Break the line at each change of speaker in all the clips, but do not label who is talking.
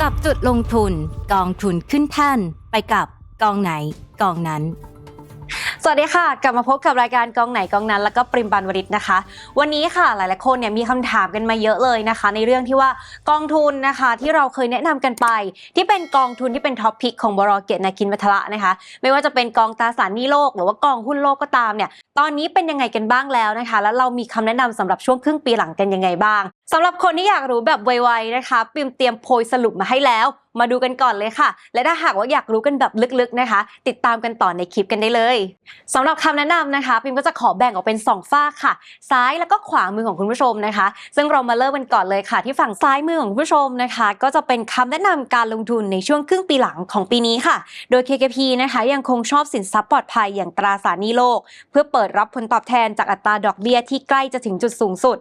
จับจุดลงทุนกองทุนขึ้นแท่นไปกับกองไหนกองนั้น
วัสดีค่ะ กลับมาพบกับรายการกองไหนกองนั้น แล้วก็ปริมบันวริศนะคะ วันนี้ค่ะหลายๆคนเนี่ยมีคำถามกันมาเยอะเลยนะคะ ในเรื่องที่ว่ากองทุนนะคะที่เราเคยแนะนำกันไป ที่เป็นกองทุนที่เป็นท็อปพิกของบรเกตนาคินวัฒระนะคะ ไม่ว่าจะเป็นกองตราสารหนี้โลก หรือว่ากองหุ้นโลกก็ตามเนี่ยตอนนี้เป็นยังไงกันบ้างแล้วนะคะ แล้วเรามีคำแนะนำสำหรับช่วงครึ่งปีหลังกันยังไงบ้างสำหรับคนที่อยากรู้แบบไวๆนะคะปิมเตรียมโพยสรุปมาให้แล้วมาดูกันก่อนเลยค่ะ และถ้าหากว่าอยากรู้กันแบบลึกๆนะคะ ติดตามกันต่อในคลิปกันได้เลยสำหรับคำแนะนำนะคะปิมก็จะขอแบ่งออกเป็น 2 ฝ้าค่ะ ซ้ายแล้วก็ขวามือของคุณผู้ชมนะคะ ซึ่งเรามาเริ่มกันก่อนเลยค่ะ ที่ฝั่งซ้ายมือของคุณผู้ชมนะคะ ก็จะเป็นคำแนะนำการลงทุนในช่วงครึ่งปีหลังของปีนี้ค่ะ โดย KKP นะคะยังคงชอบสินทรัพย์ปลอดภัยอย่างตราสารหนี้โลก เพื่อเปิดรับผลตอบแทนจากอัตราดอกเบี้ยที่ใกล้จะถึงจุดสูงสุด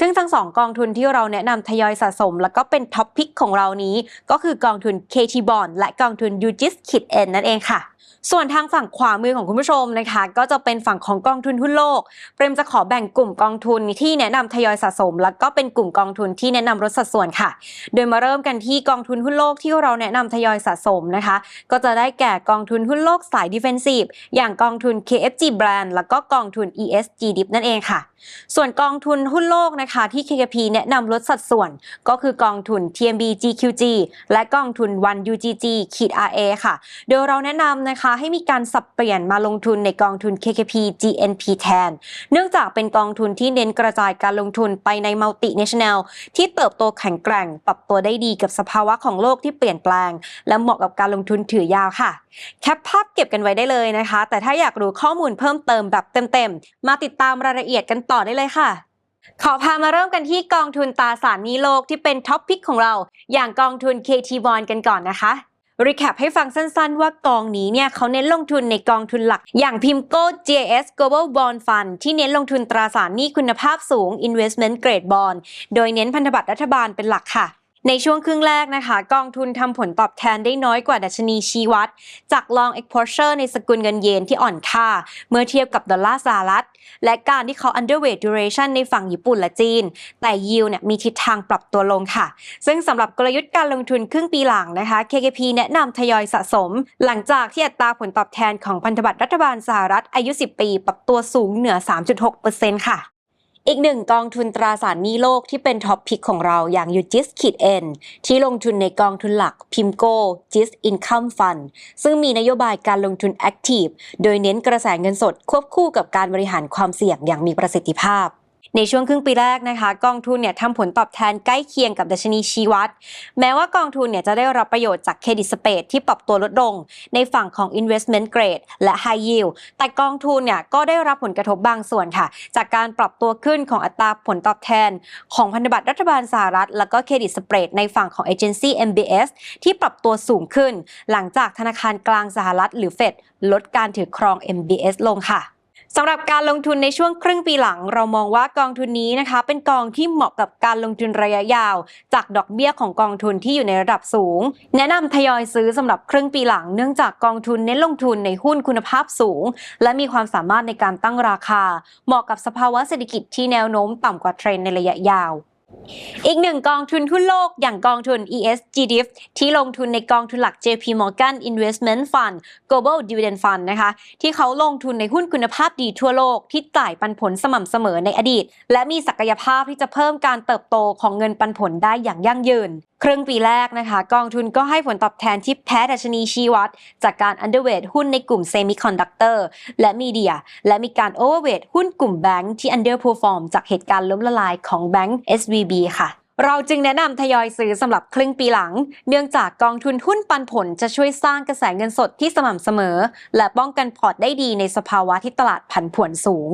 ซึ่งทั้งสองกองทุนที่เราแนะนำทยอยสะสม แล้วก็เป็นท็อปพิกของเรานี้ก็คือกองทุน KT Bond และกองทุน UGIS KID N นั่นเองค่ะ ส่วนทางฝั่งขวามือของคุณผู้ชมนะคะ ก็จะเป็นฝั่งของกองทุนหุ้นโลก เปรมจะขอแบ่งกลุ่มกองทุนที่แนะนำทยอยสะสม แล้วก็เป็นกลุ่มกองทุนที่แนะนำลดสัดส่วนค่ะ โดยมาเริ่มกันที่กองทุนหุ้นโลกที่เราแนะนำทยอยสะสมนะคะ ก็จะได้แก่กองทุนหุ้นโลกสาย defensive อย่างกองทุน KFG Brand แล้วก็กองทุน ESG Dip นั่นเองค่ะส่วนกองทุนหุ้นโลกนะคะที่ KKP แนะนำลดสัดส่วน ก็คือกองทุน TMB GQG และกองทุน1 UGG ขีด RA ค่ะ โดยเราแนะนำนะคะให้มีการสับเปลี่ยนมาลงทุนในกองทุน KKP GNP แทน เนื่องจากเป็นกองทุนที่เน้นกระจายการลงทุนไปใน multinational ที่เติบโตแข็งแกร่ง ปรับตัวได้ดีกับสภาวะของโลกที่เปลี่ยนแปลง และเหมาะกับการลงทุนถือยาวค่ะ แคปภาพเก็บกันไว้ได้เลยนะคะ แต่ถ้าอยากรู้ข้อมูลเพิ่มเติมแบบเต็มๆ มาติดตามรายละเอียดกันต่อได้เลยค่ะ ขอพามาเริ่มกันที่กองทุนตราสารนี้โลกที่เป็นท็อปพิกของเรา อย่างกองทุน KT Bond กันก่อนนะคะรีแคปให้ฟังสั้นๆว่ากองนี้เนี่ยเขาเน้นลงทุนในกองทุนหลัก อย่างพิมโก้ JS Global Bond Fund ที่เน้นลงทุนตราสารหนี้คุณภาพสูง Investment Grade Bond โดยเน้นพันธบัตรรัฐบาลเป็นหลักค่ะ ในช่วงครึ่งแรกนะคะ กองทุนทำผลตอบแทนได้น้อยกว่าดัชนีชี้วัด จาก long exposure ในสกุลเงินเยนที่อ่อนค่า เมื่อเทียบกับดอลลาร์สหรัฐ และการที่เขา underweight duration ในฝั่งญี่ปุ่นและจีน แต่ yield เนี่ยมีทิศทางปรับตัวลงค่ะ ซึ่งสำหรับกลยุทธ์การลงทุนครึ่งปีหลังนะคะ KKP แนะนำทยอยสะสม หลังจากที่อัตราผลตอบแทนของพันธบัตรรัฐบาลสหรัฐอายุ 10 ปี ปรับตัวสูงเหนือ 3.6%ค่ะ อีกหนึ่งกองทุนตราสารหนี้โลกที่เป็นท็อปพิกของเราอย่างยูจิสคิด N ที่ลงทุนในกองทุนหลักพิมโก้จิสอินคัมฟันซึ่งมีนโยบายการลงทุนแอคทีฟโดยเน้นกระแสเงินสดควบคู่กับการบริหารความเสี่ยงอย่างมีประสิทธิภาพ ในช่วงครึ่งปีแรกนะคะ กองทุนเนี่ยทำผลตอบแทนใกล้เคียงกับดัชนีชี้วัด แม้ว่ากองทุนเนี่ยจะได้รับประโยชน์จากเครดิตสเปดที่ปรับตัวลดลง ในฝั่งของ investment grade และ high yield แต่กองทุนเนี่ยก็ได้รับผลกระทบบางส่วนค่ะ จากการปรับตัวขึ้นของอัตราผลตอบแทน ของพันธบัตรรัฐบาลสหรัฐ แล้วก็เครดิตสเปรดในฝั่งของเอเจนซี่ MBS ที่ปรับตัวสูงขึ้น หลังจากธนาคารกลางสหรัฐ หรือเฟดลดการถือครอง MBS ลงค่ะ สำหรับการลงทุนในช่วงครึ่งปีหลัง เรามองว่ากองทุนนี้นะคะ เป็นกองที่เหมาะกับการลงทุนระยะยาว จากดอกเบี้ยของกองทุนที่อยู่ในระดับสูง แนะนำทยอยซื้อสำหรับครึ่งปีหลัง เนื่องจากกองทุนเน้นลงทุนในหุ้นคุณภาพสูง และมีความสามารถในการตั้งราคา เหมาะกับสภาวะเศรษฐกิจที่แนวโน้มต่ำกว่าเทรนในระยะยาว อีกหนึ่งกองทุนหุ้นโลกอย่างกองทุน ESGDIF ที่ลงทุนในกองทุนหลัก JP Morgan Investment Fund Global Dividend Fund นะคะ ที่เขาลงทุนในหุ้นคุณภาพดีทั่วโลกที่จ่ายปันผลสม่ำเสมอในอดีต และมีศักยภาพที่จะเพิ่มการเติบโตของเงินปันผลได้อย่างยั่งยืน ครึ่งปีแรกนะคะ กองทุนก็ให้ผลตอบแทนที่แพ้ดัชนีชี้วัด จากการ underweight หุ้นในกลุ่ม semiconductor และมีเดีย และมีการ overweight หุ้นกลุ่มแบงค์ที่ underperform จากเหตุการณ์ล้มละลายของแบงค์ SVB ค่ะเราจึงแนะนำทยอยซื้อสำหรับครึ่งปีหลัง เนื่องจากกองทุนหุ้นปันผลจะช่วยสร้างกระแสเงินสดที่สม่ำเสมอ และป้องกันพอร์ตได้ดีในสภาวะที่ตลาดผันผวนสูง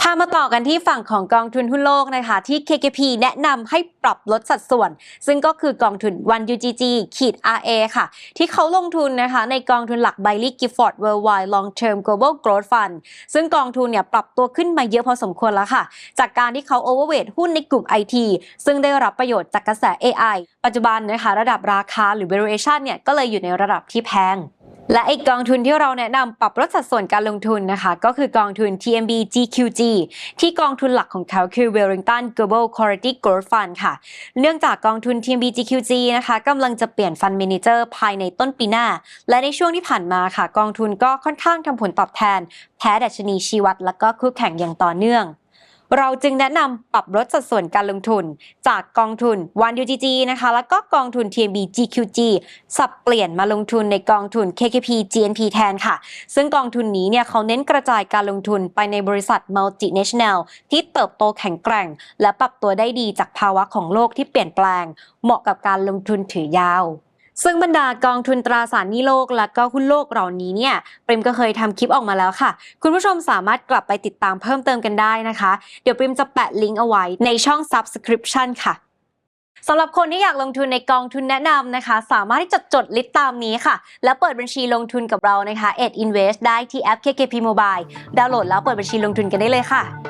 พามาต่อกันที่ฝั่งของกองทุนหุ้นโลกนะคะ ที่ KKP แนะนำให้ปรับลดสัดส่วน ซึ่งก็คือกองทุน 1 UGG ขีด RA ค่ะ ที่เขาลงทุนนะคะ ในกองทุนหลัก b i l e y Gifford Worldwide Long Term Global Growth Fund ซึ่งกองทุนเนี่ยปรับตัวขึ้นมาเยอะพอสมควรแล้วค่ะ จากการที่เขา overweight หุ้นในกลุ่ม IT ซึ่งได้รับประโยชน์จากกระแส AI ปัจจุบันนะคะระดับราคาหรือ valuation เนี่ยก็เลยอยู่ในระดับที่แพง และอีกกองทุนที่เราแนะนำปรับลดสัดส่วนการลงทุนนะคะ ก็คือกองทุน TMB GQG ที่กองทุนหลักของเขาคือ Wellington Global Quality Growth Fund ค่ะ เนื่องจากกองทุน TMB GQG นะคะกำลังจะเปลี่ยนฟันเมนเจอร์ภายในต้นปีหน้า และในช่วงที่ผ่านมาค่ะ กองทุนก็ค่อนข้างทำผลตอบแทน แพ้ดัชนีชีวัตและก็คู่แข่งอย่างต่อเนื่อง เราจึงแนะนำปรับลดสัดส่วนการลงทุน จากกองทุน 1UGG นะคะ แล้วก็กองทุน TMB GQG สับเปลี่ยนมาลงทุนในกองทุน KKP GNP แทนค่ะ ซึ่งกองทุนนี้เนี่ยเขาเน้นกระจายการลงทุนไปในบริษัท multinational ที่เติบโตแข็งแกร่ง และปรับตัวได้ดีจากภาวะของโลกที่เปลี่ยนแปลง เหมาะกับการลงทุนถือยาว ซึ่งบรรดากองทุนตราสารหนี้โลกและก็หุ้นโลกเหล่านี้เนี่ยปริมก็เคยทำคลิปออกมาแล้วค่ะ คุณผู้ชมสามารถกลับไปติดตามเพิ่มเติมกันได้นะคะ เดี๋ยวปริมจะแปะลิงก์เอาไว้ในช่อง subscription ค่ะสำหรับคนที่อยากลงทุนในกองทุนแนะนำนะคะ สามารถที่จะจดลิสต์ตามนี้ค่ะ แล้วเปิดบัญชีลงทุนกับเรานะคะ Ed Invest ได้ที่แอป KKP Mobile ดาวน์โหลดแล้วเปิดบัญชีลงทุนกันได้เลยค่ะ